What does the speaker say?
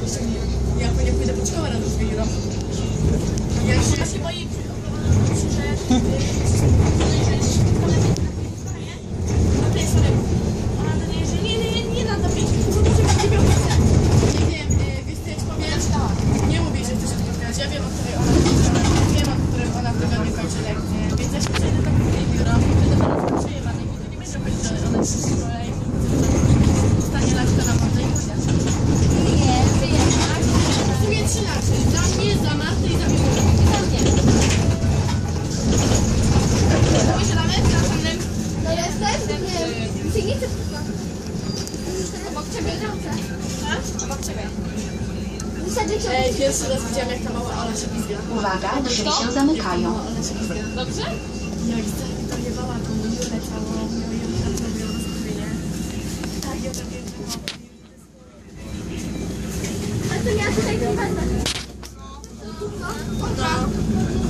Jako, jako, jako, jako, jako, jako, jako, Pierwszy raz jak ta mała Ola się. Uwaga, drzwi się zamykają. Dobrze? Jak zaimitowała tą dziurę całą, miał ją na sobie. Tak, ja to wiedziałam. A to ja tutaj to będę. No.